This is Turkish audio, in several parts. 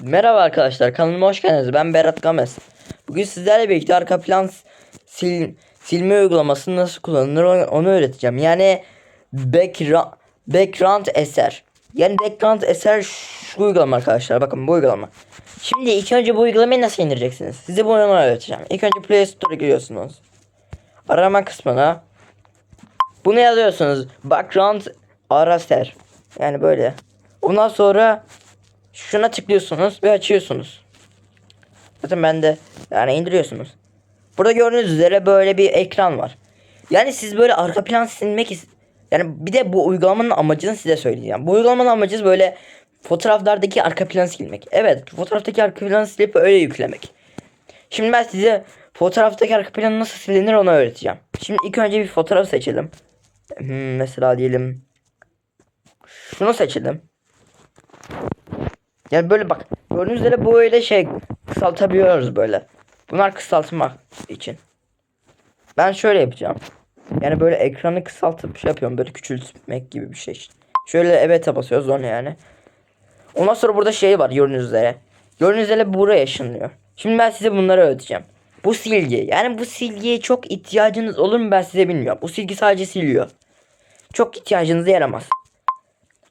Merhaba arkadaşlar kanalıma hoş geldiniz. Ben Berat Gamez. Bugün sizlerle birlikte arka plan sil, silme uygulamasını nasıl kullanılır onu öğreteceğim. Yani background, background eser. Yani background eser şu uygulama arkadaşlar. Bakın bu uygulama. Şimdi ilk önce bu uygulamayı nasıl indireceksiniz? Size bunu öğreteceğim. İlk önce Play Store'a giriyorsunuz. Arama kısmına bunu yazıyorsunuz. Background araser. Yani böyle. Ondan sonra şuna tıklıyorsunuz ve açıyorsunuz. Zaten ben de yani indiriyorsunuz. Burada gördüğünüz üzere böyle bir ekran var. Yani siz böyle arka plan silmek yani bir de bu uygulamanın amacını size söyleyeceğim. Bu uygulamanın amacı böyle fotoğraflardaki arka planı silmek. Evet, fotoğraftaki arka planı silip öyle yüklemek. Şimdi ben size fotoğraftaki arka planı nasıl silinir onu öğreteceğim. Şimdi ilk önce bir fotoğraf seçelim. Hmm, mesela diyelim şunu seçelim. Yani böyle bak gördüğünüz üzere böyle şey kısaltabiliyoruz böyle. Bunlar kısaltmak için. Ben şöyle yapacağım. Yani böyle ekranı kısaltıp şey yapıyorum böyle küçültmek gibi bir şey. Şöyle evet'e basıyoruz onu yani. Ondan sonra burada şey var gördüğünüz üzere. Gördüğünüz üzere buraya yaşanıyor. Şimdi ben size bunları öğreteceğim. Bu silgi. Yani bu silgiye çok ihtiyacınız olur mu ben size bilmiyorum. Bu silgi sadece siliyor. Çok ihtiyacınıza yaramaz.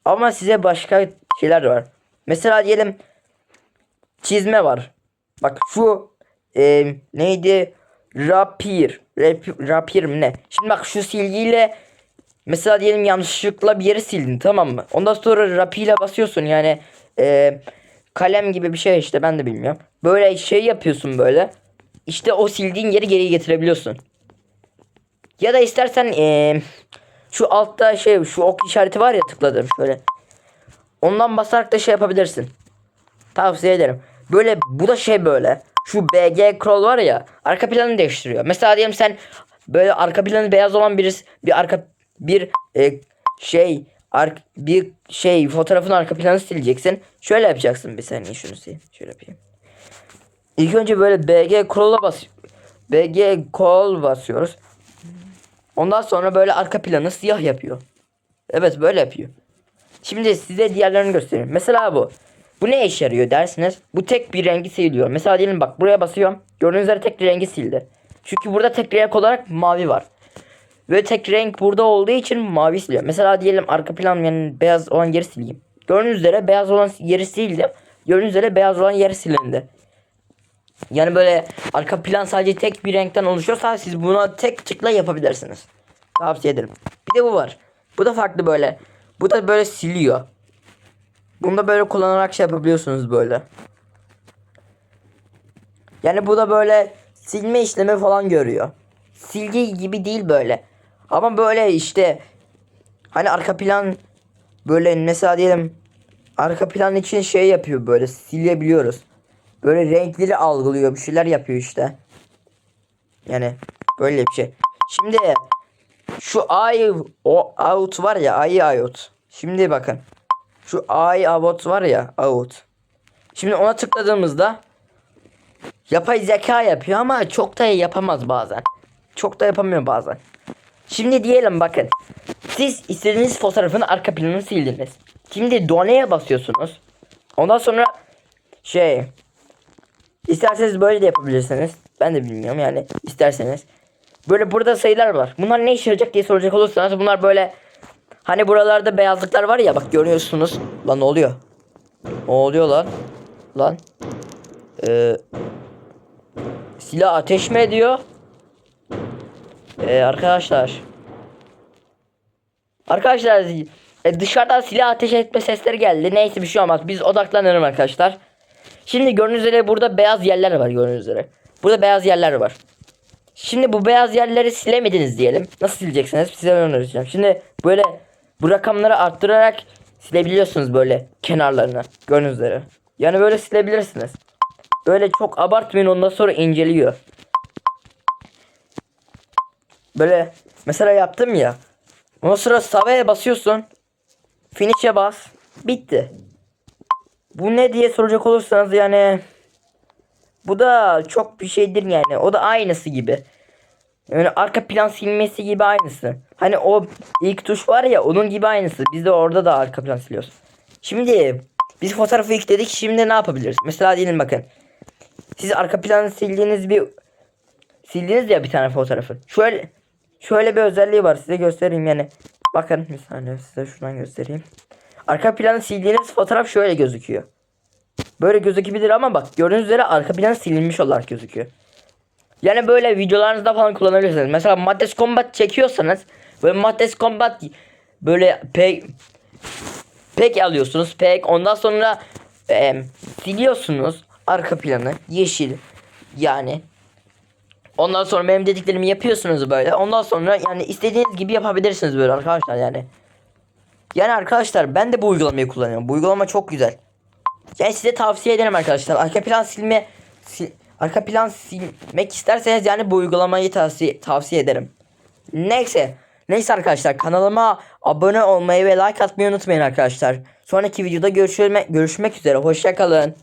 Ama size başka şeyler var. Mesela diyelim çizme var. Bak şu e, neydi? Rapier. Rap, rapier mi ne? Şimdi bak şu silgiyle mesela diyelim yanlışlıkla bir yeri sildin tamam mı? Ondan sonra rapiyle basıyorsun yani e, kalem gibi bir şey işte ben de bilmiyorum. Böyle şey yapıyorsun böyle. İşte o sildiğin yeri geri getirebiliyorsun. Ya da istersen e, şu altta şey şu ok işareti var ya tıkladım şöyle. Ondan basarak da şey yapabilirsin. Tavsiye ederim. Böyle bu da şey böyle. Şu BG scroll var ya arka planı değiştiriyor. Mesela diyelim sen böyle arka planı beyaz olan birisi bir arka bir e, şey ark, bir şey fotoğrafın arka planı sileceksin. Şöyle yapacaksın bir saniye şunu sil. Şöyle yapayım. İlk önce böyle BG scroll'a bas. BG scroll basıyoruz. Ondan sonra böyle arka planı siyah yapıyor. Evet böyle yapıyor. Şimdi size diğerlerini göstereyim. Mesela bu. Bu ne işe yarıyor dersiniz? Bu tek bir rengi siliyor. Mesela diyelim bak buraya basıyorum. Gördüğünüz üzere tek bir rengi sildi. Çünkü burada tek renk olarak mavi var. Ve tek renk burada olduğu için mavi siliyor. Mesela diyelim arka plan yani beyaz olan yeri sileyim. Gördüğünüz üzere beyaz olan yeri sildim. Gördüğünüz üzere beyaz olan yeri silindi. Yani böyle arka plan sadece tek bir renkten oluşuyorsa siz buna tek tıkla yapabilirsiniz. Tavsiye ederim. Bir de bu var. Bu da farklı böyle. Bu da böyle siliyor. Bunu da böyle kullanarak şey yapabiliyorsunuz böyle. Yani bu da böyle silme işlemi falan görüyor. Silgi gibi değil böyle. Ama böyle işte hani arka plan böyle mesela diyelim arka plan için şey yapıyor böyle silebiliyoruz. Böyle renkleri algılıyor bir şeyler yapıyor işte. Yani böyle bir şey. Şimdi şu ay o out var ya ay out. Şimdi bakın. Şu ay out var ya out. Şimdi ona tıkladığımızda yapay zeka yapıyor ama çok da yapamaz bazen. Çok da yapamıyor bazen. Şimdi diyelim bakın. Siz istediğiniz fotoğrafın arka planını sildiniz. Şimdi done'ye basıyorsunuz. Ondan sonra şey isterseniz böyle de yapabilirsiniz. Ben de bilmiyorum yani isterseniz. Böyle burada sayılar var. Bunlar ne işe yarayacak diye soracak olursanız bunlar böyle hani buralarda beyazlıklar var ya bak görüyorsunuz. Lan ne oluyor? Ne oluyor lan? Lan. Ee, silah ateş mi ediyor? Ee, arkadaşlar. Arkadaşlar e, dışarıdan silah ateş etme sesleri geldi. Neyse bir şey olmaz. Biz odaklanalım arkadaşlar. Şimdi gördüğünüz üzere burada beyaz yerler var gördüğünüz üzere. Burada beyaz yerler var. Şimdi bu beyaz yerleri silemediniz diyelim. Nasıl sileceksiniz? Size önereceğim. Şimdi böyle bu rakamları arttırarak silebiliyorsunuz böyle kenarlarını. Gördüğünüz üzere. Yani böyle silebilirsiniz. Böyle çok abartmayın ondan sonra inceliyor. Böyle mesela yaptım ya. Ondan sonra sava'ya basıyorsun. Finish'e bas. Bitti. Bu ne diye soracak olursanız yani bu da çok bir şeydir yani. O da aynısı gibi. Yani arka plan silmesi gibi aynısı. Hani o ilk tuş var ya onun gibi aynısı. Biz de orada da arka plan siliyoruz. Şimdi Biz fotoğrafı yükledik. Şimdi ne yapabiliriz? Mesela diyelim bakın. Siz arka planı sildiğiniz bir sildiniz ya bir tane fotoğrafı. Şöyle şöyle bir özelliği var. Size göstereyim yani. Bakın bir saniye size şuradan göstereyim. Arka planı sildiğiniz fotoğraf şöyle gözüküyor. Böyle gözükebilir ama bak gördüğünüz üzere arka plan silinmiş olarak gözüküyor. Yani böyle videolarınızda falan kullanabilirsiniz. Mesela Maddes Combat çekiyorsanız böyle Maddes Combat böyle pek pek alıyorsunuz. Pek ondan sonra e, siliyorsunuz arka planı yeşil yani. Ondan sonra benim dediklerimi yapıyorsunuz böyle. Ondan sonra yani istediğiniz gibi yapabilirsiniz böyle arkadaşlar yani. Yani arkadaşlar ben de bu uygulamayı kullanıyorum. Bu uygulama çok güzel. Yani size tavsiye ederim arkadaşlar. Arka plan silme sil- arka plan silmek isterseniz yani bu uygulamayı tavsiye tavsiye ederim. Neyse. Neyse arkadaşlar kanalıma abone olmayı ve like atmayı unutmayın arkadaşlar. Sonraki videoda görüşmek görüşmek üzere. Hoşça kalın.